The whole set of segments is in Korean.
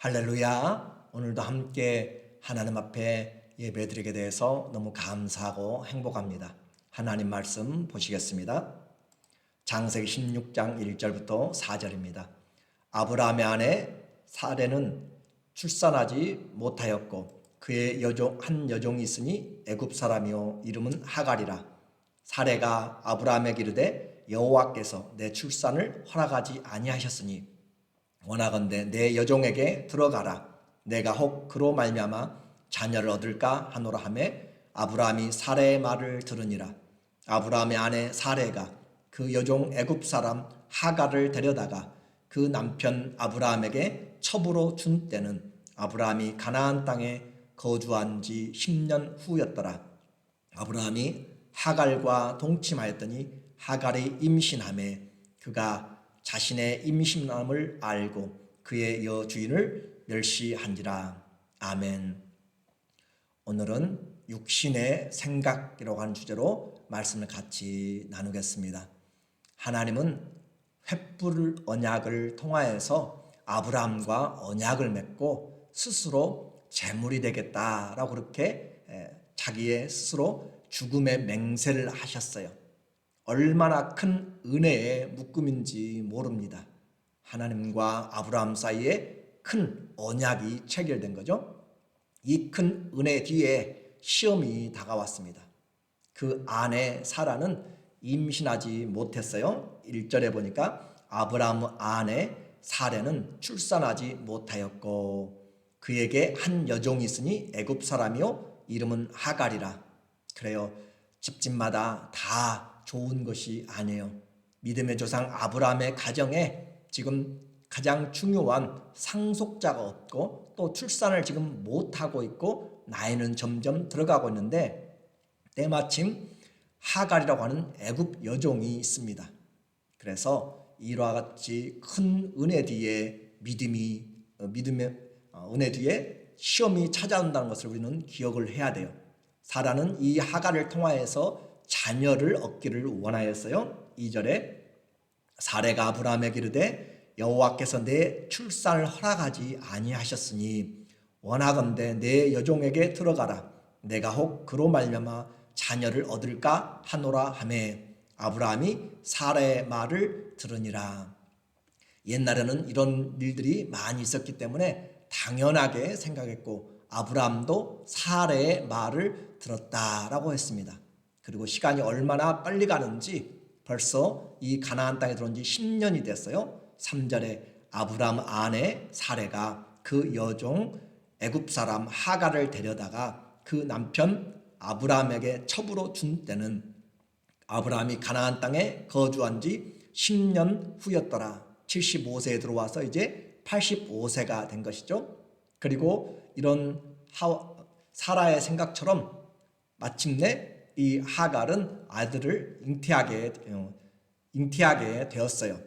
할렐루야. 오늘도 함께 하나님 앞에 예배드리게 돼서 너무 감사하고 행복합니다. 하나님 말씀 보시겠습니다. 장세기 16장 1절부터 4절입니다. 아브라함의 아내 사레는 출산하지 못하였고 그의 여종 한 여종이 있으니 애굽 사람이요 이름은 하갈이라 사레가 아브라함에게 이르되 여호와께서 내 출산을 허락하지 아니하셨으니 원하건대 내 여종에게 들어가라. 내가 혹 그로 말미암아 자녀를 얻을까 하노라 하매 아브라함이 사레의 말을 들으니라. 아브라함의 아내 사레가 그 여종 애굽 사람 하갈을 데려다가 그 남편 아브라함에게 첩으로 준 때는 아브라함이 가나안 땅에 거주한 지 10년 후였더라. 아브라함이 하갈과 동침하였더니 하갈이 임신함에 그가 자신의 임신함을 알고 그의 여주인을 멸시한지라. 아멘. 오늘은 육신의 생각이라고 하는 주제로 말씀을 같이 나누겠습니다. 하나님은 횃불 언약을 통하여서 아브라함과 언약을 맺고 스스로 재물이 되겠다라고 그렇게 자기의 스스로 죽음의 맹세를 하셨어요. 얼마나 큰 은혜의 묶음인지 모릅니다. 하나님과 아브라함 사이에 큰 언약이 체결된 거죠. 이 큰 은혜 뒤에 시험이 다가왔습니다. 그 아내 사라는 임신하지 못했어요. 1절에 보니까 아브라함 아내 사례는 출산하지 못하였고 그에게 한 여종이 있으니 애굽 사람이요 이름은 하갈이라. 그래요. 집집마다 다 좋은 것이 아니에요. 믿음의 조상 아브라함의 가정에 지금 가장 중요한 상속자가 없고 또 출산을 지금 못하고 있고 나이는 점점 들어가고 있는데 때마침 하갈이라고 하는 애굽 여종이 있습니다. 그래서 이와 같이 큰 은혜 뒤에 믿음이 어, 믿음의 어, 은혜 뒤에 시험이 찾아온다는 것을 우리는 기억을 해야 돼요. 사라는 이 하갈을 통하여서 자녀를 얻기를 원하였어요. 2절에 사례가 아브라함에게 이르되 여호와께서 내 출산을 허락하지 아니하셨으니 원하건대 내 여종에게 들어가라 내가 혹 그로 말미암아 자녀를 얻을까 하노라 하매 아브라함이 사례의 말을 들으니라 옛날에는 이런 일들이 많이 있었기 때문에 당연하게 생각했고 아브라함도 사례의 말을 들었다라고 했습니다. 그리고 시간이 얼마나 빨리 가는지 벌써 이 가나안 땅에 들어온 지 10년이 됐어요. 3절에 아브라함 아내 사례가 그 여종 애굽 사람 하갈을 데려다가 그 남편 아브라함에게 첩으로 준 때는 아브라함이 가나안 땅에 거주한 지 10년 후였더라. 75세에 들어와서 이제 85세가 된 것이죠. 그리고 이런 사라의 생각처럼 마침내 이 하갈은 아들을 잉태하게 어, 잉태하게 되었어요.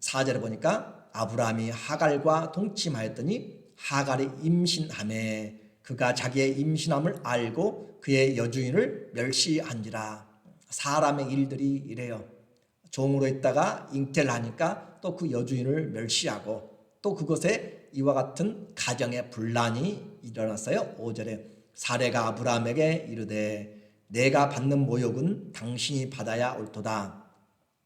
4절에 보니까 아브라함이 하갈과 동침하였더니 하갈이 임신함에 그가 자기의 임신함을 알고 그의 여주인을 멸시한지라. 사람의 일들이 이래요. 종으로 있다가 잉태를 하니까 또 그 여주인을 멸시하고 또 그것에 이와 같은 가정의 분란이 일어났어요. 5절에 사례가 아브라함에게 이르되 내가 받는 모욕은 당신이 받아야 옳도다.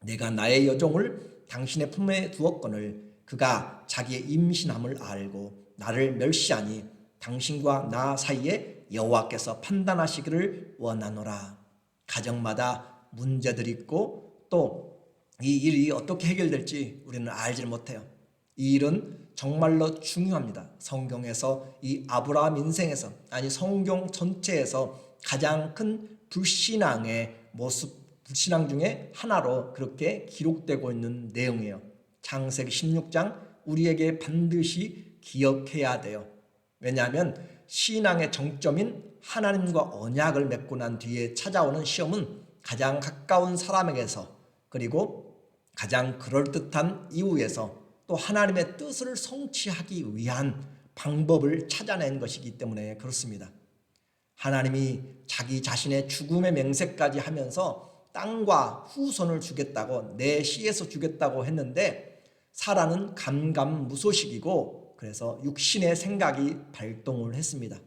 내가 나의 여종을 당신의 품에 두었거늘 그가 자기의 임신함을 알고 나를 멸시하니 당신과 나 사이에 여호와께서 판단하시기를 원하노라. 가정마다 문제들이 있고 또 이 일이 어떻게 해결될지 우리는 알지 못해요. 이 일은 정말로 중요합니다. 성경에서 이 아브라함 인생에서 아니 성경 전체에서 가장 큰 불신앙의 모습 불신앙 중에 하나로 그렇게 기록되고 있는 내용이에요. 창세기 16장 우리에게 반드시 기억해야 돼요. 왜냐하면 신앙의 정점인 하나님과 언약을 맺고 난 뒤에 찾아오는 시험은 가장 가까운 사람에게서 그리고 가장 그럴듯한 이유에서 또 하나님의 뜻을 성취하기 위한 방법을 찾아낸 것이기 때문에 그렇습니다. 하나님이 자기 자신의 죽음의 맹세까지 하면서 땅과 후손을 주겠다고 내 씨에서 주겠다고 했는데 사라는 감감무소식이고 그래서 육신의 생각이 발동을 했습니다.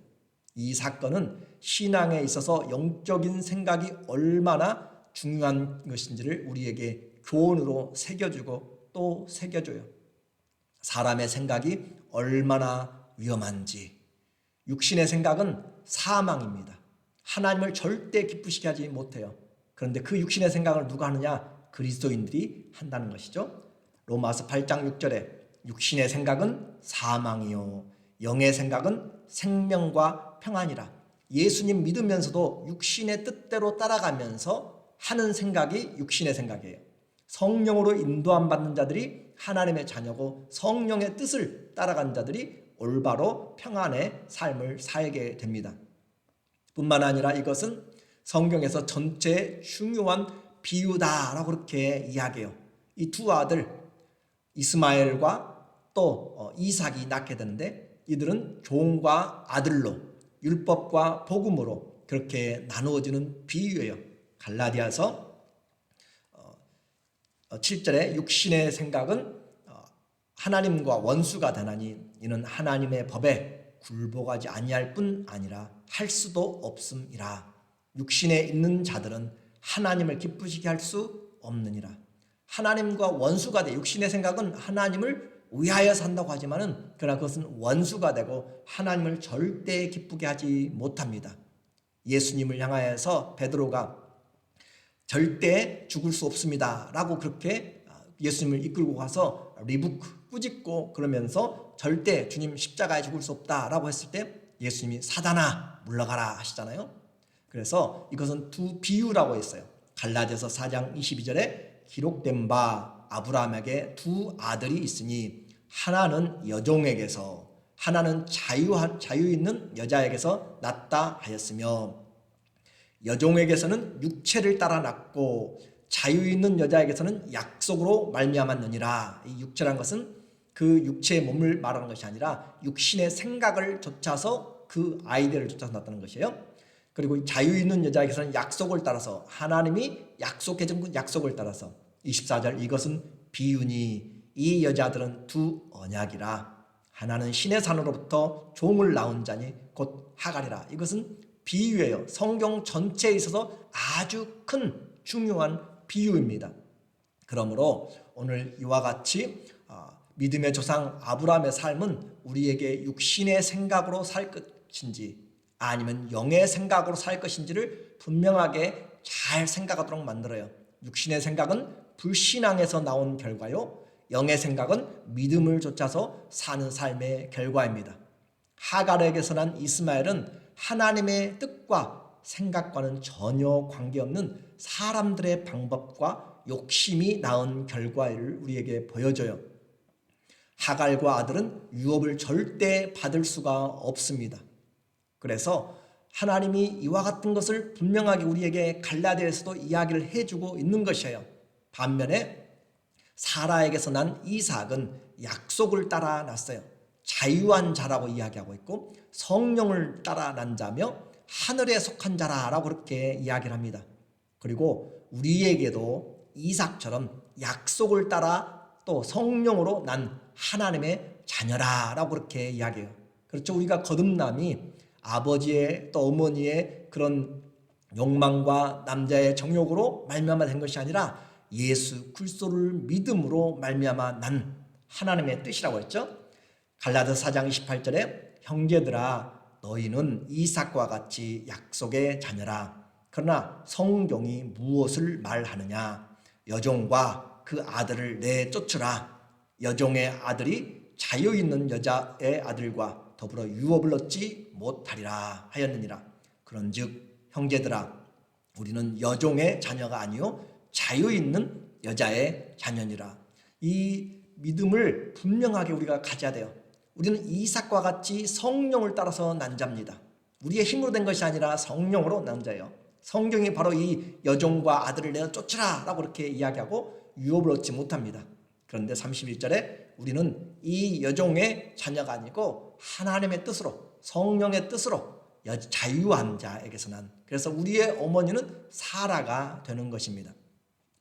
이 사건은 신앙에 있어서 영적인 생각이 얼마나 중요한 것인지를 우리에게 교훈으로 새겨주고 또 새겨줘요. 사람의 생각이 얼마나 위험한지. 육신의 생각은 사망입니다. 하나님을 절대 기쁘시게 하지 못해요. 그런데 그 육신의 생각을 누가 하느냐? 그리스도인들이 한다는 것이죠. 로마서 8장 6절에 육신의 생각은 사망이요 영의 생각은 생명과 평안이라. 예수님 믿으면서도 육신의 뜻대로 따라가면서 하는 생각이 육신의 생각이에요. 성령으로 인도함 받는 자들이 하나님의 자녀고 성령의 뜻을 따라간 자들이 올바로 평안의 삶을 살게 됩니다. 뿐만 아니라 이것은 성경에서 전체 중요한 비유다라고 그렇게 이야기해요. 이 두 아들 이스마엘과 또 어, 이삭이 낳게 되는데 이들은 종과 아들로 율법과 복음으로 그렇게 나누어지는 비유예요. 갈라디아서 7절에 육신의 생각은 어, 하나님과 원수가 되나니 이는 하나님의 법에 굴복하지 아니할 뿐 아니라 할 수도 없음이라 육신에 있는 자들은 하나님을 기쁘시게 할 수 없느니라 하나님과 원수가 돼 육신의 생각은 하나님을 위하여 산다고 하지만은 그러나 그것은 원수가 되고 하나님을 절대 기쁘게 하지 못합니다. 예수님을 향하여서 베드로가 절대 죽을 수 없습니다 라고 그렇게 예수님을 이끌고 가서 리부크 꾸짖고 그러면서 절대 주님 십자가에 죽을 수 없다 라고 했을 때 예수님이 사단아 물러가라 하시잖아요. 그래서 이것은 두 비유라고 했어요. 갈라디아서 4장 22절에 기록된 바 아브라함에게 두 아들이 있으니 하나는 여종에게서 하나는 자유 자유 있는 여자에게서 낳다 하였으며 여종에게서는 육체를 따라 낳고 자유 있는 여자에게서는 약속으로 말미암았느니라. 이 육체란 것은 그 육체의 몸을 말하는 것이 아니라 육신의 생각을 좇아서 그 아이들을 좇아서 낳았다는 것이에요. 그리고 자유 있는 여자에게서는 약속을 따라서 하나님이 약속해 준 그 약속을 따라서 24절 이것은 비유니 이 여자들은 두 언약이라 하나는 신의 산으로부터 종을 낳은 자니 곧 하갈이라 이것은 비유예요. 성경 전체에 있어서 아주 큰 중요한 비유입니다. 그러므로 오늘 이와 같이 믿음의 조상 아브라함의 삶은 우리에게 육신의 생각으로 살 것인지 아니면 영의 생각으로 살 것인지를 분명하게 잘 생각하도록 만들어요. 육신의 생각은 불신앙에서 나온 결과요. 영의 생각은 믿음을 좇아서 사는 삶의 결과입니다. 하갈에게서 난 이스마엘은 하나님의 뜻과 생각과는 전혀 관계없는 사람들의 방법과 욕심이 낳은 결과를 우리에게 보여줘요. 하갈과 아들은 유업을 절대 받을 수가 없습니다. 그래서 하나님이 이와 같은 것을 분명하게 우리에게 갈라디아에서도 이야기를 해주고 있는 것이에요. 반면에 사라에게서 난 이삭은 약속을 따라 났어요. 자유한 자라고 이야기하고 있고 성령을 따라 난 자며 하늘에 속한 자라라고 그렇게 이야기를 합니다. 그리고 우리에게도 이삭처럼 약속을 따라 또 성령으로 난 하나님의 자녀라라고 그렇게 이야기해요. 그렇죠. 우리가 거듭남이 아버지의 또 어머니의 그런 욕망과 남자의 정욕으로 말미암아 된 것이 아니라 예수 그리스도를 믿음으로 말미암아 난 하나님의 뜻이라고 했죠. 갈라드 4장 28절에 형제들아 너희는 이삭과 같이 약속의 자녀라. 그러나 성경이 무엇을 말하느냐? 여종과 그 아들을 내쫓으라. 여종의 아들이 자유 있는 여자의 아들과 더불어 유업을 얻지 못하리라 하였느니라. 그런즉 형제들아 우리는 여종의 자녀가 아니요 자유 있는 여자의 자녀니라. 이 믿음을 분명하게 우리가 가져야 돼요. 우리는 이삭과 같이 성령을 따라서 난 자입니다. 우리의 힘으로 된 것이 아니라 성령으로 난 자예요. 성경이 바로 이 여종과 아들을 내어 쫓으라 라고 이렇게 이야기하고 유업을 얻지 못합니다. 그런데 31절에 우리는 이 여종의 자녀가 아니고 하나님의 뜻으로 성령의 뜻으로 자유한 자에게서 난 그래서 우리의 어머니는 사라가 되는 것입니다.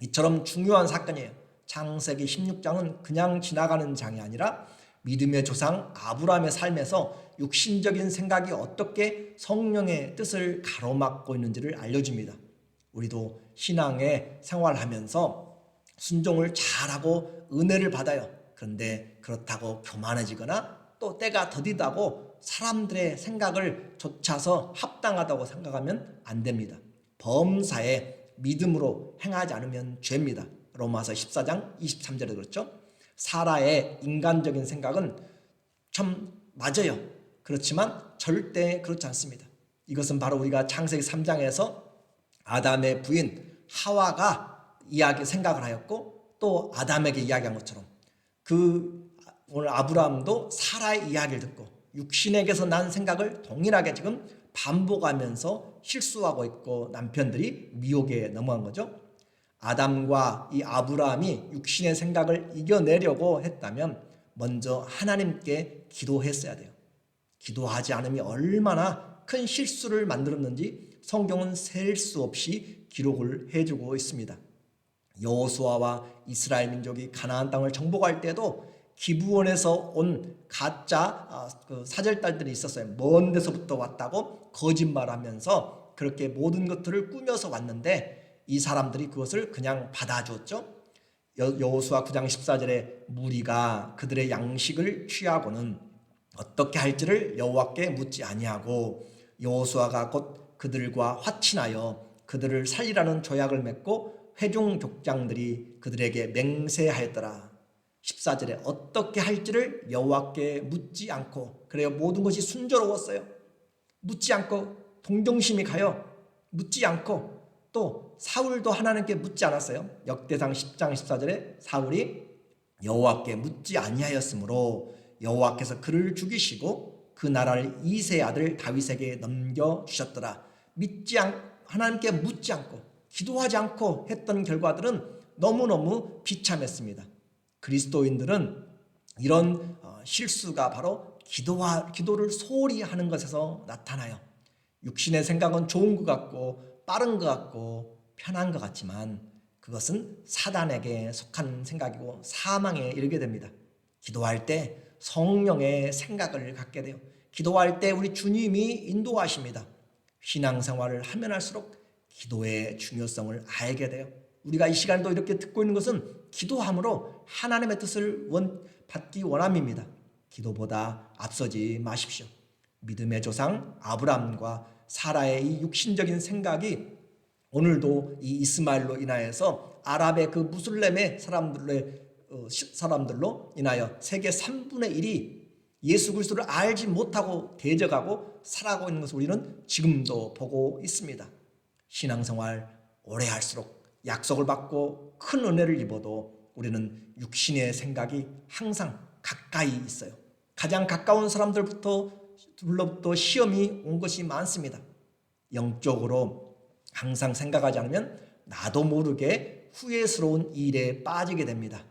이처럼 중요한 사건이에요. 창세기 16장은 그냥 지나가는 장이 아니라 믿음의 조상 아브라함의 삶에서 육신적인 생각이 어떻게 성령의 뜻을 가로막고 있는지를 알려줍니다. 우리도 신앙의 생활하면서 순종을 잘하고 은혜를 받아요. 그런데 그렇다고 교만해지거나 또 때가 더디다고 사람들의 생각을 좇아서 합당하다고 생각하면 안 됩니다. 범사에 믿음으로 행하지 않으면 죄입니다. 로마서 14장 23절에 그렇죠. 사라의 인간적인 생각은 참 맞아요. 그렇지만 절대 그렇지 않습니다. 이것은 바로 우리가 창세기 3장에서 아담의 부인 하와가 이야기 생각을 하였고 또 아담에게 이야기한 것처럼 그 오늘 아브라함도 사라의 이야기를 듣고 육신에게서 난 생각을 동일하게 지금 반복하면서 실수하고 있고 남편들이 미혹에 넘어간 거죠. 아담과 이 아브라함이 육신의 생각을 이겨내려고 했다면 먼저 하나님께 기도했어야 돼요. 기도하지 않으면 얼마나 큰 실수를 만들었는지 성경은 셀 수 없이 기록을 해주고 있습니다. 여호수아와 이스라엘 민족이 가나안 땅을 정복할 때도 기부원에서 온 가짜 아, 그 사절단들이 있었어요. 먼 데서부터 왔다고 거짓말하면서 그렇게 모든 것들을 꾸며서 왔는데 이 사람들이 그것을 그냥 받아주었죠. 여호수아 9장 14절에 무리가 그들의 양식을 취하고는 어떻게 할지를 여호와께 묻지 아니하고 여호수아가 곧 그들과 화친하여 그들을 살리라는 조약을 맺고 회중 족장들이 그들에게 맹세하였더라. 14절에 어떻게 할지를 여호와께 묻지 않고 그래요 모든 것이 순조로웠어요. 묻지 않고 동정심이 가요. 묻지 않고 또 사울도 하나님께 묻지 않았어요. 역대상 10장 14절에 사울이 여호와께 묻지 아니하였으므로 여호와께서 그를 죽이시고 그 나라를 이세 아들 다윗에게 넘겨 주셨더라. 믿지 않 하나님께 묻지 않고 기도하지 않고 했던 결과들은 너무너무 비참했습니다. 그리스도인들은 이런 어, 실수가 바로 기도와 기도를 소홀히 하는 것에서 나타나요. 육신의 생각은 좋은 것 같고 빠른 것 같고 편한 것 같지만 그것은 사단에게 속한 생각이고 사망에 이르게 됩니다. 기도할 때 성령의 생각을 갖게 돼요. 기도할 때 우리 주님이 인도하십니다. 신앙생활을 하면 할수록 기도의 중요성을 알게 돼요. 우리가 이 시간도 이렇게 듣고 있는 것은 기도함으로 하나님의 뜻을 원, 받기 원함입니다. 기도보다 앞서지 마십시오. 믿음의 조상 아브라함과 사라의 이 육신적인 생각이 오늘도 이 이스마엘로 인하여서 아랍의 그 무슬림의 사람들의 어, 사람들로 인하여 세계 3분의 1이 예수 그리스도를 알지 못하고 대적하고 살아가고 있는 것을 우리는 지금도 보고 있습니다. 신앙생활 오래 할수록 약속을 받고 큰 은혜를 입어도 우리는 육신의 생각이 항상 가까이 있어요. 가장 가까운 사람들부터 둘로부터 시험이 온 것이 많습니다. 영적으로 항상 생각하지 않으면 나도 모르게 후회스러운 일에 빠지게 됩니다.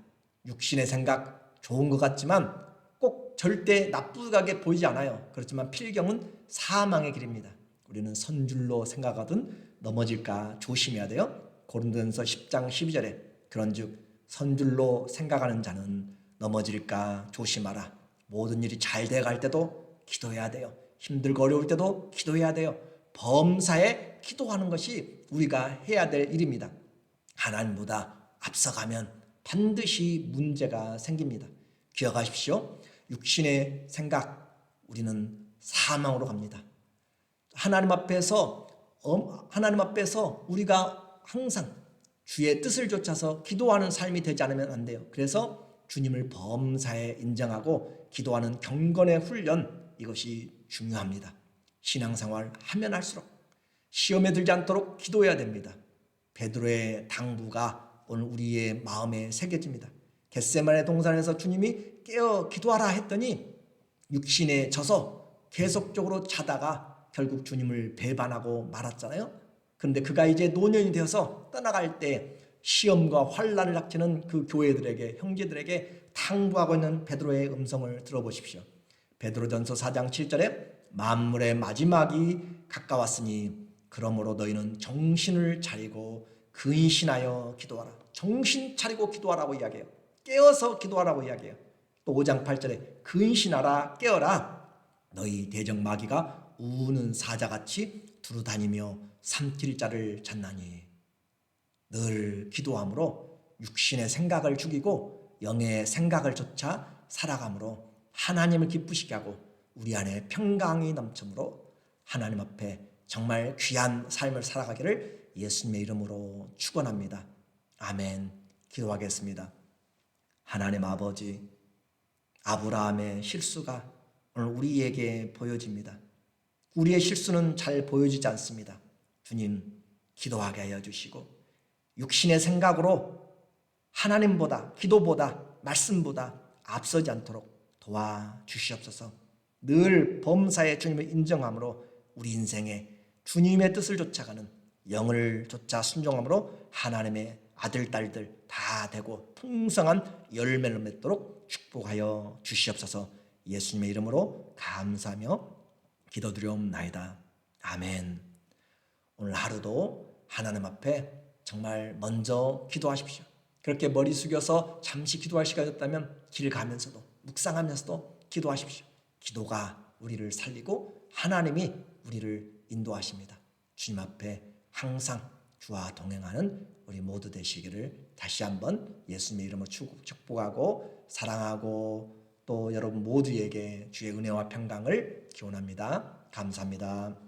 육신의 생각 좋은 것 같지만 꼭 절대 나쁘게 보이지 않아요. 그렇지만 필경은 사망의 길입니다. 우리는 선줄로 생각하든 넘어질까 조심해야 돼요. 고린도전서 10장 12절에 그런즉 선줄로 생각하는 자는 넘어질까 조심하라. 모든 일이 잘 돼갈 때도 기도해야 돼요. 힘들고 어려울 때도 기도해야 돼요. 범사에 기도하는 것이 우리가 해야 될 일입니다. 하나님보다 앞서가면 반드시 문제가 생깁니다. 기억하십시오. 육신의 생각, 우리는 사망으로 갑니다. 하나님 앞에서, 하나님 앞에서 우리가 항상 주의 뜻을 쫓아서 기도하는 삶이 되지 않으면 안 돼요. 그래서 주님을 범사에 인정하고 기도하는 경건의 훈련 이것이 중요합니다. 신앙생활 하면 할수록 시험에 들지 않도록 기도해야 됩니다. 베드로의 당부가 오늘 우리의 마음에 새겨집니다. 겟세만의 동산에서 주님이 깨어 기도하라 했더니 육신에 져서 계속적으로 자다가 결국 주님을 배반하고 말았잖아요. 그런데 그가 이제 노년이 되어서 떠나갈 때 시험과 환란을 닥치는 그 교회들에게 형제들에게 당부하고 있는 베드로의 음성을 들어보십시오. 베드로전서 4장 7절에 만물의 마지막이 가까웠으니 그러므로 너희는 정신을 차리고 근신하여 기도하라. 정신 차리고 기도하라고 이야기해요. 깨어서 기도하라고 이야기해요. 또 5장 8절에 근신하라 깨어라 너희 대적 마귀가 우는 사자같이 두루다니며 삼킬 자를 찾나니 늘 기도함으로 육신의 생각을 죽이고 영의 생각을 쫓아 살아감으로 하나님을 기쁘시게 하고 우리 안에 평강이 넘쳐므로 하나님 앞에 정말 귀한 삶을 살아가기를 예수님의 이름으로 축원합니다. 아멘. 기도하겠습니다. 하나님 아버지 아브라함의 실수가 오늘 우리에게 보여집니다. 우리의 실수는 잘 보여지지 않습니다. 주님 기도하게 하여 주시고 육신의 생각으로 하나님보다 기도보다 말씀보다 앞서지 않도록 도와 주시옵소서. 늘 범사에 주님을 인정함으로 우리 인생에 주님의 뜻을 쫓아가는 영을 쫓아 순종함으로 하나님의 아들 딸들 다 되고 풍성한 열매를 맺도록 축복하여 주시옵소서. 예수님의 이름으로 감사하며 기도드리옵나이다. 아멘. 오늘 하루도 하나님 앞에 정말 먼저 기도하십시오. 그렇게 머리 숙여서 잠시 기도할 시간이었다면 길 가면서도 묵상하면서도 기도하십시오. 기도가 우리를 살리고 하나님이 우리를 인도하십니다. 주님 앞에 항상 주와 동행하는 우리 모두 되시기를 다시 한번 예수님의 이름으로 축- 축복하고 사랑하고 또 여러분 모두에게 주의 은혜와 평강을 기원합니다. 감사합니다.